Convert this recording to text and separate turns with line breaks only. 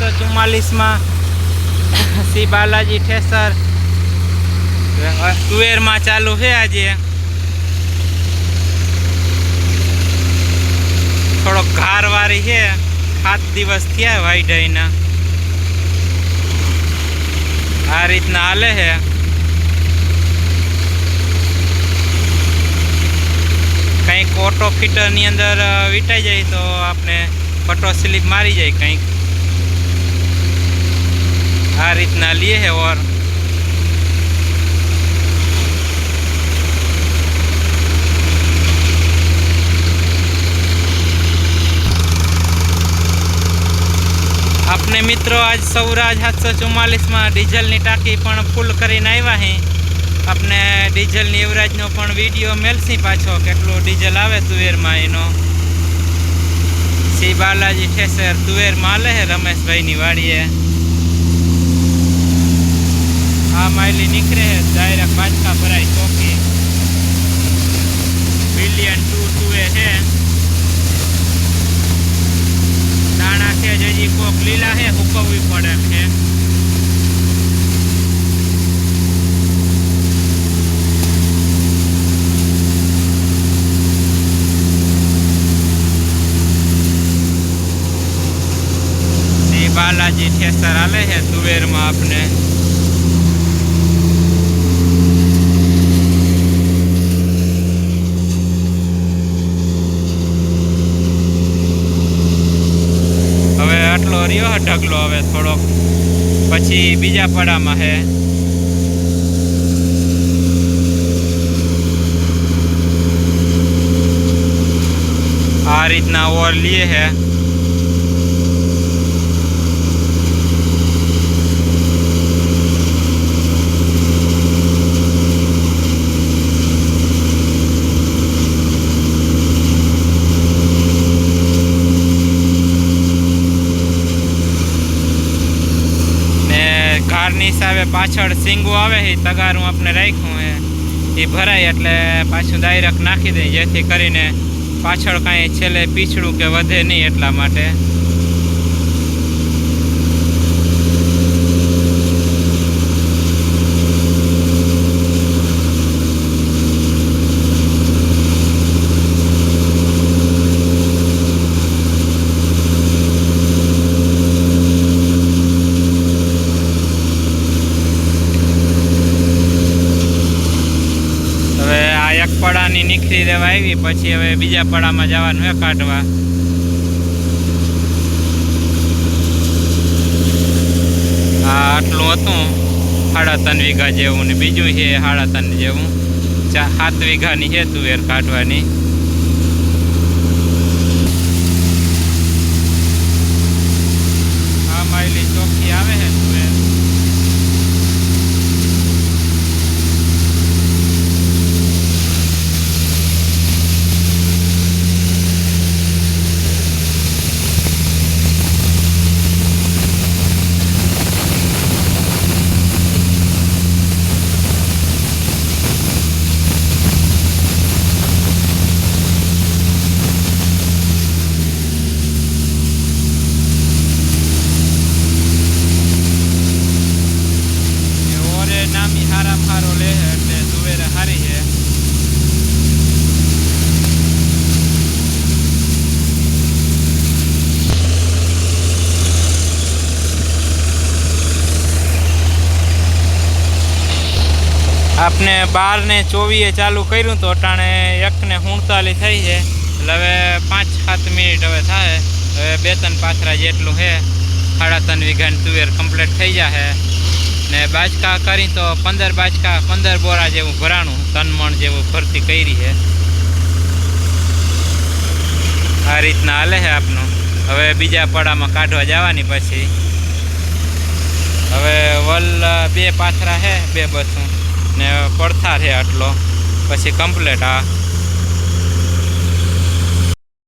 સાતસો ચુમ્માલીસમાં શ્રી બાલાજી ઠેસર તુવેરમાં ચાલુ છે આજે. થોડોક ઘારવારી છે. સાત દિવસ થયા વાઈડાઈના આ રીતના હાલે છે. કંઈક ઓટો ફિટરની અંદર વીટાઈ જાય તો આપણે પટો સ્લીપ મારી જાય કંઈક. આ રીતના લીએ હે ઓર. આપને મિત્રો આજ સૌરાજ સાતસો ચુમ્માલીસમાં ડીઝલની ટાંકી પણ ફૂલ કરીને આવ્યા હે. આપને ડીઝલની એવરેજનો પણ વીડિયો મેળશી પાછો કેટલું ડીઝલ આવે તુવેરમાં એનો. શ્રી બાલાજી ઠેસર તુવેરમાં હે રમેશભાઈની વાડીએ. આ માયલી નીકળે ડાયરેક્ટ બાજકા ભરાય, ચોકી. બિલિયન ટુ તુવે છે. દાણા છે જ કોક લીલા છે, હુકવવી પડે એમ છે. બાલાજી ઠેસર આલે છે તુવેરમાં આપને. આટલો રહ્યો ઢગલો હવે થોડોક. પછી બીજા પડામાં હે. આ રીતના ઓર લીએ હે ને કારની હિસાબે પાછળ સિંગો આવે છે તગારું આપણે રાખ્યું એ એ ભરાય એટલે પાછું ડાયરેક્ટ નાખી દઈએ, જેથી કરીને પાછળ કાંઈ છેલ્લે પીછડું કે વધે નહીં એટલા માટે હવે આ એક પડાની નીકળી રહેવા આવી, પછી હવે બીજા પડામાં જવાનું એ કાઢવા. હા, આટલું હતું. સાડા ત્રણ વીઘા જેવું ને બીજું છે સાડા ત્રણ જેવું. સાત વીઘાની છે તુવેર કાઢવાની આ માયલી ચોખ્ખી આવે છે તુવેર એ ઓરે નામી હારા હારો લે છે એટલે તુવેરે હારી છે આપને બાર ને ચોવીએ ચાલુ કર્યું તો અટાણે એકને સુડતાલીસ થઈ છે. એટલે હવે પાંચ સાત મિનિટ હવે થાય. હવે બે ત્રણ પાથરા જેટલું છે સાડા ત્રણ વીઘાની તુવેર કમ્પ્લીટ થઈ જશે ને બાજકા કરી તો પંદર બાજકા, પંદર બોરા જેવું ભરાણું ત્રણ મણ જેવું ભરતી કરી છે આ રીતના હાલે છે આપનું. હવે બીજા પડામાં કાઢવા જવાની પછી. હવે વલ બે પાથરા છે બે બસું. ને પડથાર છે આટલો. પછી કમ્પ્લેટ આ